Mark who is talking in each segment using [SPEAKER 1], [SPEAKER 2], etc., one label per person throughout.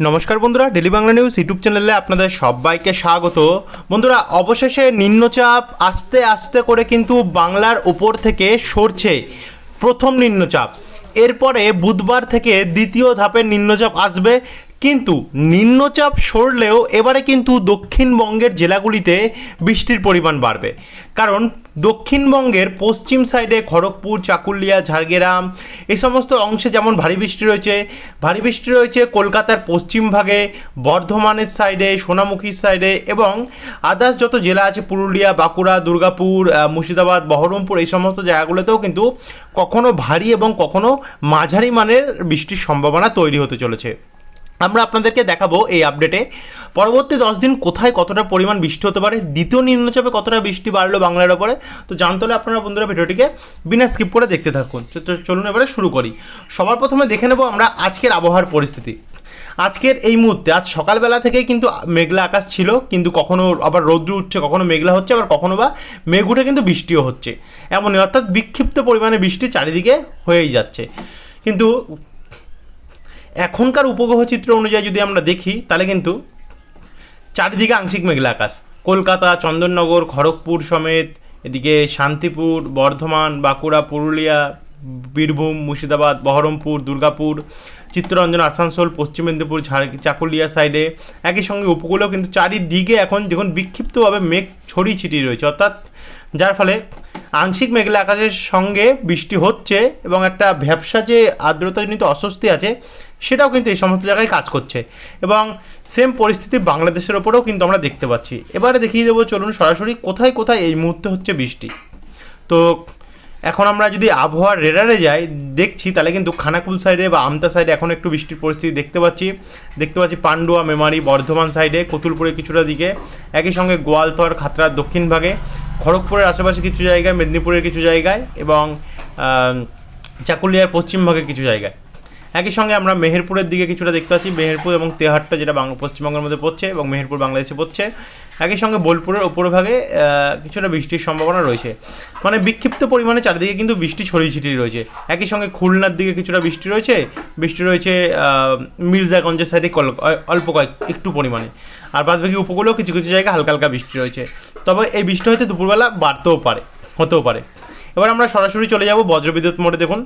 [SPEAKER 1] নমস্কার বন্ধুরা, daily Bangla news YouTube চ্যানেলে আপনাদের সবাইকে স্বাগত। বন্ধুরা, অবশেষে নিম্নচাপ আস্তে আস্তে করে কিন্তু বাংলার উপর থেকে সরছে প্রথম নিম্নচাপ। এরপরে বুধবার থেকে দ্বিতীয় ধাপের নিম্নচাপ আসবে। কিন্তু নিম্নচাপ সরলেও এবারে কিন্তু দক্ষিণবঙ্গের জেলাগুলিতে বৃষ্টির পরিমাণ বাড়বে। কারণ দক্ষিণবঙ্গের পশ্চিম সাইডে খড়গপুর, চাকুলিয়া, ঝাড়গ্রাম এই সমস্ত অংশে যেমন ভারী বৃষ্টি রয়েছে, ভারী বৃষ্টি রয়েছে কলকাতার পশ্চিম ভাগে, বর্ধমানের সাইডে, সোনামুখীর সাইডে এবং আদার্স যত জেলা আছে, পুরুলিয়া, বাঁকুড়া, দুর্গাপুর মুর্শিদাবাদ, বহরমপুর এই সমস্ত জায়গাগুলোতেও কিন্তু কখনো ভারী এবং কখনো মাঝারি মানের বৃষ্টির সম্ভাবনা তৈরি হতে চলেছে। আমরা আপনাদেরকে দেখাবো এই আপডেটে পরবর্তী দশ দিন কোথায় কতটা পরিমাণ বৃষ্টি হতে পারে? দ্বিতীয় নিম্নচাপে কতটা বৃষ্টি বাড়লো বাংলার ওপরে? তো জানতে হলে আপনারা বন্ধুরা ভিডিওটিকে বিনা স্কিপ করে দেখতে থাকুন। তো চলুন এবারে শুরু করি। সবার প্রথমে দেখে নেব আমরা আজকের আবহাওয়ার পরিস্থিতি। আজকের এই মুহূর্তে, আজ সকালবেলা থেকেই কিন্তু মেঘলা আকাশ ছিল, কিন্তু কখনো আবার রৌদ্র উঠছে, কখনো মেঘলা হচ্ছে, আবার কখনো বা মেঘ উঠে কিন্তু বৃষ্টিও হচ্ছে। এমনই, অর্থাৎ বিক্ষিপ্ত পরিমাণে বৃষ্টি চারিদিকে হয়েই যাচ্ছে। কিন্তু এখনকার উপগ্রহ চিত্র অনুযায়ী যদি আমরা দেখি, তাহলে কিন্তু চারিদিকে আংশিক মেঘলা আকাশ। কলকাতা, চন্দননগর, খড়গপুর সমেত, এদিকে শান্তিপুর, বর্ধমান, বাঁকুড়া, পুরুলিয়া, বীরভূম, মুর্শিদাবাদ, বহরমপুর, দুর্গাপুর, চিত্তরঞ্জন, আসানসোল, পশ্চিম মেদিনীপুর, ঝাড় চাকুলিয়া সাইডে। একই সঙ্গে উপকূলেও কিন্তু চারিদিকে এখন দেখুন বিক্ষিপ্তভাবে মেঘ ছড়িয়ে ছিটিয়ে রয়েছে, অর্থাৎ যার ফলে আংশিক মেঘলা আকাশের সঙ্গে বৃষ্টি হচ্ছে এবং একটা ভ্যাবসা যে আর্দ্রতাজনিত অস্বস্তি আছে সেটাও কিন্তু এই সমস্ত জায়গায় কাজ করছে। এবং সেম পরিস্থিতি বাংলাদেশের ওপরেও কিন্তু আমরা দেখতে পাচ্ছি। এবারে দেখিয়ে দেবো, চলুন সরাসরি কোথায় কোথায় এই মুহূর্তে হচ্ছে বৃষ্টি। তো এখন আমরা যদি আবহাওয়ার রেডারে যাই, দেখছি তাহলে কিন্তু খানাকুল সাইডে বা আমতা সাইডে এখন একটু বৃষ্টির পরিস্থিতি দেখতে পাচ্ছি। দেখতে পাচ্ছি পান্ডুয়া, মেমারি, বর্ধমান সাইডে কতুলপুরে কিছুটা দিকে। একই সঙ্গে গোয়ালতর খাতড়ার দক্ষিণ ভাগে, খড়গপুরের আশেপাশে কিছু জায়গায়, মেদিনীপুরের কিছু জায়গায় এবং চাকুলিয়ার পশ্চিম ভাগে কিছু জায়গায়। একই সঙ্গে আমরা মেহেরপুরের দিকে কিছুটা দেখতে পাচ্ছি। মেহেরপুর এবং তেহাট্টা যেটা বাংলা পশ্চিমবঙ্গের মধ্যে পড়ছে এবং মেহেরপুর বাংলাদেশে পড়ছে। একই সঙ্গে বোলপুরের উপরভাগে কিছুটা বৃষ্টির সম্ভাবনা রয়েছে। মানে বিক্ষিপ্ত পরিমাণে চারিদিকে কিন্তু বৃষ্টি ছড়িয়ে ছিটিয়ে রয়েছে। একই সঙ্গে খুলনার দিকে কিছুটা বৃষ্টি রয়েছে। বৃষ্টি রয়েছে মির্জাগঞ্জের সাইডে অল্প কয়েক একটু পরিমাণে। আর বাদবাকি উপকূলেও কিছু কিছু জায়গায় হালকা হালকা বৃষ্টি রয়েছে। তবে এই বৃষ্টি হয়তো দুপুরবেলা বাড়তেও পারে, হতেও পারে। এবার আমরা সরাসরি চলে যাব বজ্রবিদ্যুৎ মোড়ে, দেখুন।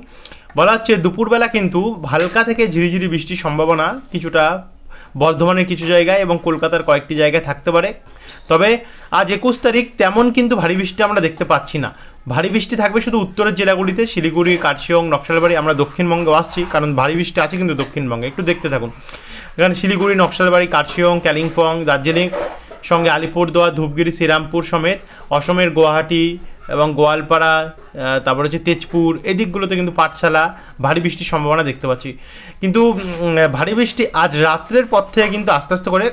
[SPEAKER 1] বলা হচ্ছে দুপুরবেলা কিন্তু হালকা থেকে ঝিরিঝিরি বৃষ্টির সম্ভাবনা কিছুটা বর্ধমানের কিছু জায়গায় এবং কলকাতার কয়েকটি জায়গায় থাকতে পারে। তবে আজ একুশ তারিখ তেমন কিন্তু ভারী বৃষ্টি আমরা দেখতে পাচ্ছি না। ভারী বৃষ্টি থাকবে শুধু উত্তরের জেলাগুলিতে, শিলিগুড়ি, কার্শিয়ং, নকশালবাড়ি, আমরা দক্ষিণবঙ্গে আসছি, কারণ ভারী বৃষ্টি আছে কিন্তু দক্ষিণবঙ্গে। একটু দেখতে থাকুন। এখানে শিলিগুড়ি, নকশালবাড়ি, কার্শিয়ং কালিম্পং দার্জিলিং, সঙ্গে আলিপুরদুয়ার, ধূপগিরি, শ্রীরামপুর সমেত, অসমের গুয়াহাটি এবং গোয়ালপাড়া তারপর হচ্ছে তেজপুর, এই দিকগুলোতে কিন্তু পাঠশালা, ভারী বৃষ্টির সম্ভাবনা দেখতে পাচ্ছি। কিন্তু ভারী বৃষ্টি আজ রাত্রের পর থেকে কিন্তু আস্তে আস্তে করে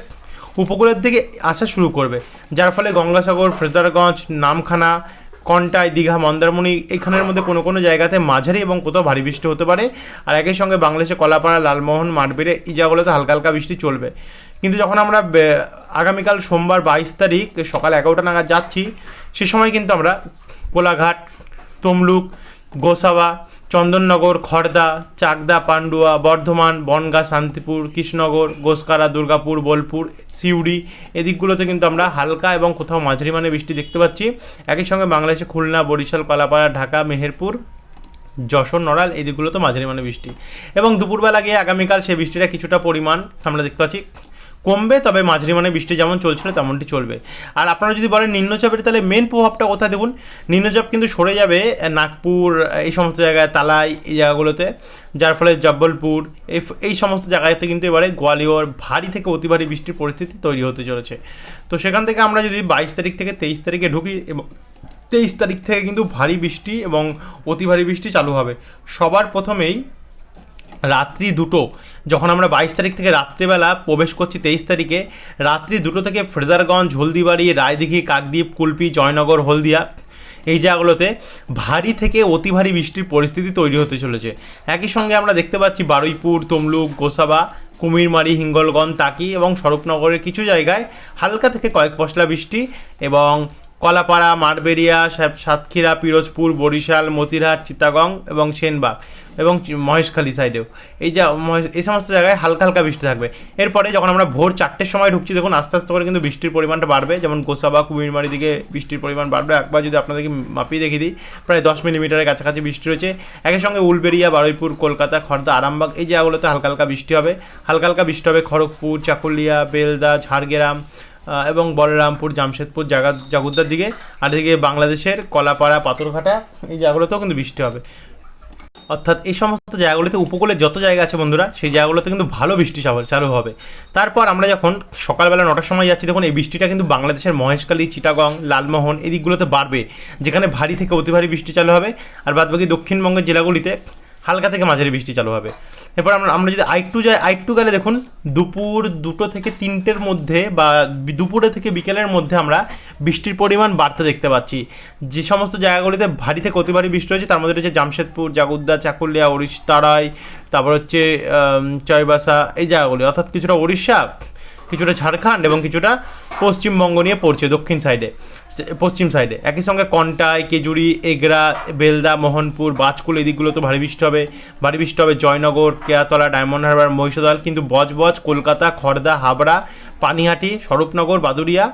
[SPEAKER 1] উপকূলের দিকে আসা শুরু করবে। যার ফলে গঙ্গাসাগর, ফ্রেজারগঞ্জ, নামখানা, কন্টাই, দীঘা, মন্দারমণি এখানের মধ্যে কোনো কোনো জায়গাতে মাঝারি এবং কোথাও ভারী বৃষ্টি হতে পারে। আর একই সঙ্গে বাংলাদেশে কলাপাড়া, লালমোহন, মাঠবেড়ে এই জায়গাগুলোতে হালকা হালকা বৃষ্টি চলবে। কিন্তু যখন আমরা আগামীকাল সোমবার বাইশ তারিখ, সকাল এগারোটা নাগাদ যাচ্ছি, সে সময় কিন্তু আমরা কোলাঘাট, তমলুক, গোসাবা, চন্দননগর খড়দা চাকদা, পান্ডুয়া, বর্ধমান, বনগাঁ, শান্তিপুর, কৃষ্ণনগর, গোসকারা, দুর্গাপুর, বোলপুর, সিউড়ি এদিকগুলোতে কিন্তু আমরা হালকা এবং কোথাও মাঝারি মানে বৃষ্টি দেখতে পাচ্ছি। একই সঙ্গে বাংলাদেশে খুলনা, বরিশাল, কলাপাড়া, ঢাকা, মেহেরপুর, যশোর, নড়াল এই দিকগুলোতে মাঝারি মানে বৃষ্টি। এবং দুপুরবেলা গিয়ে আগামীকাল সেই বৃষ্টিটা কিছুটা পরিমাণ আমরা দেখতে পাচ্ছি। কমবে, তবে মাঝারি মানে বৃষ্টি যেমন চলছিল তেমনটি চলবে। আর আপনারা যদি বলেন নিম্নচাপের, তাহলে মেন প্রভাবটা কোথায় দেখুন? নিম্নচাপ কিন্তু সরে যাবে নাগপুর, এই সমস্ত জায়গায়, তালাই, এই জায়গাগুলোতে, যার ফলে জব্বলপুর এই সমস্ত জায়গাতে কিন্তু এবারে গোয়ালিয়র, ভারী থেকে অতি ভারী বৃষ্টির পরিস্থিতি তৈরি হতে চলেছে। তো সেখান থেকে আমরা যদি বাইশ তারিখ থেকে তেইশ তারিখে ঢুকি, এবং তেইশ তারিখ থেকে কিন্তু ভারী বৃষ্টি এবং অতি ভারী বৃষ্টি চালু হবে। সবার প্রথমেই রাত্রি দুটো, যখন আমরা বাইশ তারিখ থেকে রাত্রিবেলা প্রবেশ করছি তেইশ তারিখে, রাত্রি দুটো থেকে ফ্রেজারগঞ্জ, হলদিবাড়ি, রায়দিঘি, কাকদ্বীপ, কুলপি, জয়নগর, হলদিয়া, এই জায়গাগুলোতে ভারী থেকে অতি ভারী বৃষ্টির পরিস্থিতি তৈরি হতে চলেছে। একই সঙ্গে আমরা দেখতে পাচ্ছি বারুইপুর, তমলুক, গোসাবা, কুমিরমারি, হিঙ্গলগঞ্জ তাকি এবং স্বরূপনগরের কিছু জায়গায় হালকা থেকে কয়েক পশলা বৃষ্টি এবং কলাপাড়া মারবেরিয়া সাত- সাতক্ষীরা, পিরোজপুর, বরিশাল, মতিরহাট, চিতাগং এবং সেনবাগ এবং মহেশখালী সাইডেও। এই যা এই সমস্ত জায়গায় হালকা হালকা বৃষ্টি থাকবে। এরপরে যখন আমরা ভোর চারটের সময় ঢুকছি, দেখুন আস্তে আস্তে করে কিন্তু বৃষ্টির পরিমাণটা বাড়বে। যেমন গোসাবা, কুমিরমারি দিকে বৃষ্টির পরিমাণ বাড়বে। একবার যদি আপনাদেরকে মাপিয়ে দেখিয়ে দিই, প্রায় দশ মিলিমিটারের কাছাকাছি বৃষ্টি রয়েছে। একই সঙ্গে উলবেড়িয়া, বারুইপুর, কলকাতা, খর্দা, আরামবাগ, এই জায়গাগুলোতে হালকা হালকা বৃষ্টি হবে। হালকা হালকা বৃষ্টি হবে খড়গপুর, চাকুলিয়া, বেলদা, ঝাড়গ্রাম এবং বলরামপুর, জামশেদপুর জাগা জাগুদ্দার দিকে। আর এদিকে বাংলাদেশের কলাপাড়া, পাথরঘাটা, এই জায়গাগুলোতেও কিন্তু বৃষ্টি হবে। অর্থাৎ এই সমস্ত জায়গাগুলোতে উপকূলে যত জায়গা আছে বন্ধুরা, সেই জায়গাগুলোতে কিন্তু ভালো বৃষ্টি চালু- হবে। তারপর আমরা যখন সকালবেলা নটার সময় যাচ্ছি, তখন এই বৃষ্টিটা কিন্তু বাংলাদেশের মহেশখালী, চিটাগং, লালমোহন এই দিকগুলোতে বাড়বে, যেখানে ভারী থেকে অতি ভারী বৃষ্টি চালু হবে। আর বাদবাকি দক্ষিণবঙ্গের জেলাগুলিতে হালকা থেকে মাঝারি বৃষ্টি চালু হবে। এরপর আমরা আমরা যদি আইটু যাই আইটু গেলে দেখুন, দুপুর দুটো থেকে তিনটের মধ্যে বা দুপুরে থেকে বিকেলের মধ্যে আমরা বৃষ্টির পরিমাণ বাড়তে দেখতে পাচ্ছি। যে সমস্ত জায়গাগুলিতে ভারী থেকে অতি ভারী বৃষ্টি হয়েছে, তার মধ্যে রয়েছে জামশেদপুর, জাগুদ্দা, চাকুলিয়া উড়িষ্যারাই তারপর হচ্ছে চয়বাসা, এই জায়গাগুলি। অর্থাৎ কিছুটা উড়িষ্যা কিছুটা ঝাড়খণ্ড এবং কিছুটা পশ্চিমবঙ্গ নিয়ে পড়ছে দক্ষিণ সাইডে। পশ্চিম সাইডে একই সঙ্গে কন্টাই কেজুরি এগরা, বেলদা, মোহনপুর, বাজকুল এই দিকগুলোতে ভারী বৃষ্টি হবে। ভারী বৃষ্টি হবে জয়নগর, কেয়াতলা, ডায়মন্ড হারবার, মহিষাদল, কিন্তু বজবজ, কলকাতা খড়দা হাবড়া, পানিহাটি, স্বরূপনগর বাদুরিয়া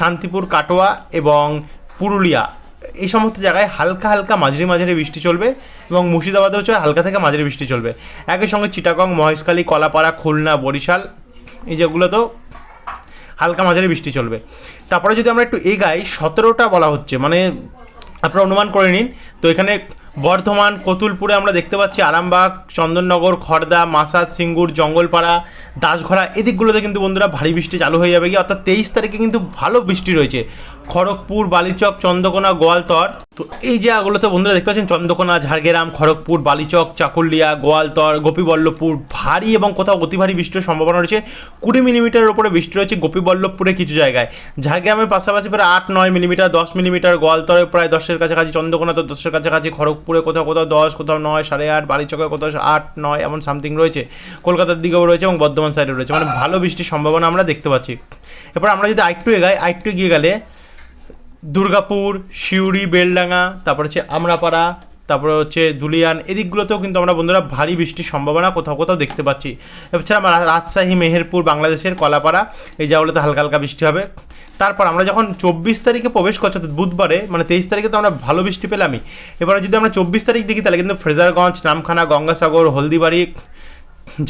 [SPEAKER 1] শান্তিপুর, কাটোয়া এবং পুরুলিয়া। এই সমস্ত জায়গায় হালকা হালকা মাঝারি মাঝারি বৃষ্টি চলবে এবং মুর্শিদাবাদেও চলে হালকা থেকে মাঝারি বৃষ্টি চলবে। একই সঙ্গে চিটাগং, মহেশখালী, কলাপাড়া, খুলনা, বরিশাল, এই যেগুলোতেও হালকা মাঝারি বৃষ্টি চলবে। তারপরে যদি আমরা একটু এগাই, সতেরোটা বলা হচ্ছে মানে আপনারা অনুমান করে নিন। তো এখানে বর্ধমান, কতুলপুরে আমরা দেখতে পাচ্ছি আরামবাগ, চন্দননগর খড়দা মাসাদ, সিঙ্গুর, জঙ্গলপাড়া দাসঘরা এদিকগুলোতে কিন্তু বন্ধুরা ভারী বৃষ্টি চালু হয়ে যাবে গিয়ে। অর্থাৎ তেইশ তারিখে কিন্তু ভালো বৃষ্টি রয়েছে। খড়গপুর, বালিচক, চন্দ্রকোনা, গোয়ালতর। তো এই জায়গাগুলোতে বন্ধুরা দেখতে পাচ্ছেন চন্দ্রকোনা, ঝাড়গ্রাম, খড়গপুর, বালিচক, চাকুলিয়া, গোয়ালতর, গোপীবল্লভপুর। ভারী এবং কোথাও অতি ভারী বৃষ্টির সম্ভাবনা রয়েছে। কুড়ি মিলিমিটারের উপরে বৃষ্টি রয়েছে গোপীবল্লভপুরে কিছু জায়গায়। ঝাড়গ্রামের পাশাপাশি প্রায় আট, নয় মিলিমিটার, দশ মিলিমিটার গোয়ালতরে প্রায় দশের কাছাকাছি, চন্দ্রকোনা তো দশের কাছাকাছি, খড়গপুরে কোথাও কোথাও দশ, কোথাও নয়, সাড়ে আট, বালিচকে কোথাও আট, নয়, এমন সামথিং রয়েছে। কলকাতার দিকেও রয়েছে এবং বর্ধমান সাইডে রয়েছে। মানে ভালো বৃষ্টির সম্ভাবনা আমরা দেখতে পাচ্ছি। এরপর আমরা যদি আরেকটু এগাই, আরেকটু গিয়ে গেলে দুর্গাপুর, সিউড়ি, বেলডাঙ্গা, তারপর হচ্ছে আমরাপাড়া, তারপরে হচ্ছে দুলিয়ান এদিকগুলোতেও কিন্তু আমরা বন্ধুরা ভারী বৃষ্টির সম্ভাবনা কোথাও কোথাও দেখতে পাচ্ছি। এছাড়া রাজশাহী, মেহেরপুর, বাংলাদেশের কলাপাড়া, এই জায়গাগুলোতে হালকা হালকা বৃষ্টি হবে। তারপর আমরা যখন চব্বিশ তারিখে প্রবেশ করছি বুধবারে মানে তেইশ তারিখে তো আমরা ভালো বৃষ্টি পেলামই। এবারে যদি আমরা চব্বিশ তারিখ দেখি, তাহলে কিন্তু ফ্রেজারগঞ্জ, নামখানা, গঙ্গাসাগর, হলদিবাড়ি,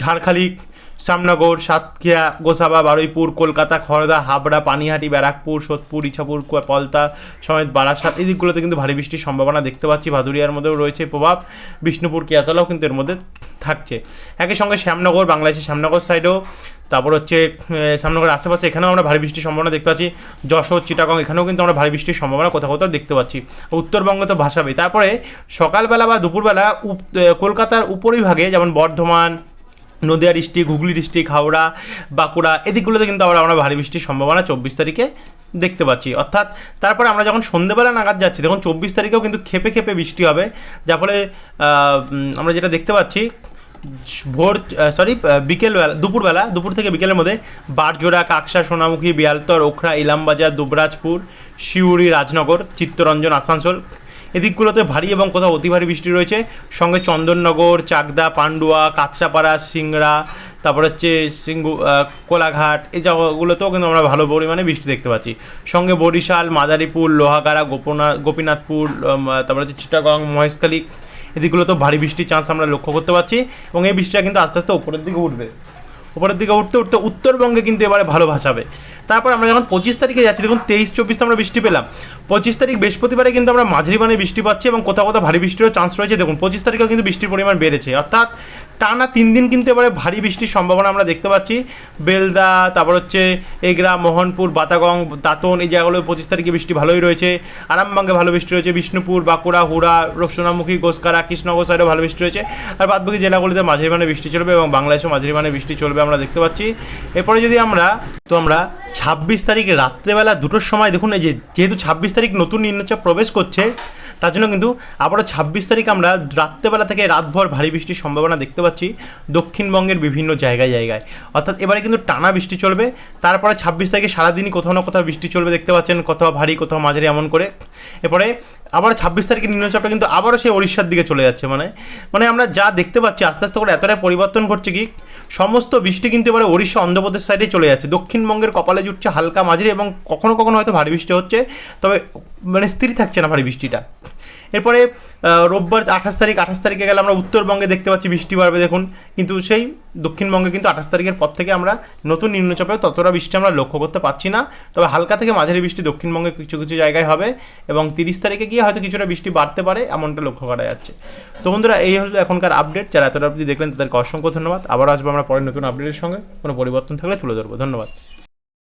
[SPEAKER 1] ঝাড়খালি শ্যামনগর সাতক্ষীরা, গোসাবা, বারুইপুর, কলকাতা খড়দা হাবড়া, পানিহাটি, ব্যারাকপুর, সোদপুর, ইছাপুর পলতা সমেত বারাসাত। এই দিকগুলোতে কিন্তু ভারী বৃষ্টির সম্ভাবনা দেখতে পাচ্ছি। ভাদুরিয়ার মধ্যেও রয়েছে প্রভাব। বিষ্ণুপুর, কেয়াতলাও কিন্তু এর মধ্যে থাকছে। একই সঙ্গে শ্যামনগর, বাংলাদেশের শ্যামনগর সাইডেও তারপর হচ্ছে শ্যামনগরের আশেপাশে এখানেও আমরা ভারী বৃষ্টির সম্ভাবনা দেখতে পাচ্ছি। যশোর, চিটাগং, এখানেও কিন্তু আমরা ভারী বৃষ্টির সম্ভাবনা কোথাও কোথাও দেখতে পাচ্ছি। উত্তরবঙ্গ তো ভাসাবে তারপরে সকালবেলা বা দুপুরবেলা কলকাতার উপরিভাগে যেমন বর্ধমান নদিয়া ডিস্ট্রিক্ট, হুগলি ডিস্ট্রিক্ট, হাওড়া, বাঁকুড়া, এদিকগুলোতে কিন্তু আমরা আমরা ভারী বৃষ্টির সম্ভাবনা চব্বিশ তারিখে দেখতে পাচ্ছি। অর্থাৎ তারপরে আমরা যখন সন্ধ্যেবেলা নাগাদ যাচ্ছি, দেখুন চব্বিশ তারিখেও কিন্তু খেপে খেপে বৃষ্টি হবে, যার ফলে আমরা যেটা দেখতে পাচ্ছি, ভোর সরি বিকেলবেলা, দুপুরবেলা, দুপুর থেকে বিকেলের মধ্যে বারজোড়া, কাকসা, সোনামুখী, বিয়ালতর, ওখরা, ইলামবাজার, দুবরাজপুর শিউড়ি রাজনগর, চিত্তরঞ্জন, আসানসোল এদিকগুলোতে ভারী এবং কোথাও অতি ভারী বৃষ্টি রয়েছে। সঙ্গে চন্দননগর, চাকদা, পান্ডুয়া, কাঁচরাপাড়া, সিংড়া, তারপর হচ্ছে সিঙ্গু কোলাঘাট, এই জায়গাগুলোতেও কিন্তু আমরা ভালো পরিমাণে বৃষ্টি দেখতে পাচ্ছি। সঙ্গে বরিশাল, মাদারীপুর, লোহাগাড়া, গোপনা গোপীনাথপুর তারপর হচ্ছে চিটাগং, মহেশখালী, এদিকগুলোতেও ভারী বৃষ্টির চান্স আমরা লক্ষ্য করতে পারছি এবং এই বৃষ্টিটা কিন্তু আস্তে আস্তে উপরের দিকে উঠবে। উপরের দিকে উঠতে উঠতে উত্তরবঙ্গে কিন্তু এবারে ভালো ভাসাবে। তারপর আমরা যখন পঁচিশ তারিখে যাচ্ছি, দেখুন তেইশ, চব্বিশ আমরা বৃষ্টি পেলাম। পঁচিশ তারিখ বৃহস্পতিবারে কিন্তু আমরা মাঝারি মানে বৃষ্টি পাচ্ছি এবং কোথাও কোথাও ভারী বৃষ্টিরও চান্স রয়েছে। দেখুন, পঁচিশ তারিখেও কিন্তু বৃষ্টির পরিমাণ বেড়েছে। অর্থাৎ টানা তিন দিন কিন্তু এবারে ভারী বৃষ্টির সম্ভাবনা আমরা দেখতে পাচ্ছি। বেলদা, তারপর হচ্ছে এগরা, মোহনপুর, বাতাগং, দাঁতন এই জায়গাগুলো পঁচিশ তারিখে বৃষ্টি ভালোই রয়েছে। আরামবাঙ্গে ভালো বৃষ্টি রয়েছে। বিষ্ণুপুর, বাঁকুড়া, হুড়া সোনামুখী গোসকারা, কৃষ্ণনগর সাইডেও ভালো বৃষ্টি রয়েছে। আর বাদবাকি জেলাগুলিতে মাঝারি মানে বৃষ্টি চলবে এবং বাংলাদেশেও মাঝারি মানে বৃষ্টি চলবে আমরা দেখতে পাচ্ছি। এরপরে যদি আমরা, তো আমরা ছাব্বিশ তারিখ রাত্রেবেলা দুটোর সময় দেখুন এই যেহেতু ছাব্বিশ তারিখ নতুন নিম্নচাপ প্রবেশ করছে তার জন্য কিন্তু আবারও ছাব্বিশ তারিখ আমরা রাত্রেবেলা থেকে রাতভর ভারী বৃষ্টির সম্ভাবনা দেখতে পাচ্ছি দক্ষিণবঙ্গের বিভিন্ন জায়গায় জায়গায়। অর্থাৎ এবারে কিন্তু টানা বৃষ্টি চলবে, তারপরে ছাব্বিশ তারিখে সারাদিনই কোথাও না কোথাও বৃষ্টি চলবে দেখতে পাচ্ছেন, কোথাও ভারী, কোথাও মাঝারি এমন করে। এরপরে আবার ছাব্বিশ তারিখে নিম্নচাপটা কিন্তু আবারও সেই ওড়িশার দিকে চলে যাচ্ছে মানে। মানে আমরা যা দেখতে পাচ্ছি আস্তে আস্তে করে এতটাই পরিবর্তন ঘটছে কি, সমস্ত বৃষ্টি কিন্তু এবারে ওড়িশা, অন্ধ্রপ্রদেশ সাইডে চলে যাচ্ছে। দক্ষিণবঙ্গের কপালে জুটছে হালকা মাঝারি এবং কখনো কখনো হয়তো ভারী বৃষ্টি হচ্ছে। তবে মানে স্থির থাকছে না ভারী বৃষ্টিটা। এরপরে রোববার আঠাশ তারিখ, আঠাশ তারিখে গেলে আমরা উত্তরবঙ্গে দেখতে পাচ্ছি বৃষ্টি বাড়বে, দেখুন। কিন্তু সেই দক্ষিণবঙ্গে কিন্তু আঠাশ তারিখের পর থেকে আমরা নতুন নিম্নচাপে ততটা বৃষ্টি আমরা লক্ষ্য করতে পারছি না। তবে হালকা থেকে মাঝারি বৃষ্টি দক্ষিণবঙ্গে কিছু কিছু জায়গায় হবে এবং তিরিশ তারিখে গিয়ে হয়তো কিছুটা বৃষ্টি বাড়তে পারে, এমনটা লক্ষ্য করা যাচ্ছে। তো বন্ধুরা, এই হলো এখনকার আপডেট। যারা এতটা অবধি দেখলেন, তাদেরকে অসংখ্য ধন্যবাদ। আবার আসব আমরা পরে নতুন আপডেটের সঙ্গে। কোনো পরিবর্তন থাকলে তুলে ধরবো। ধন্যবাদ।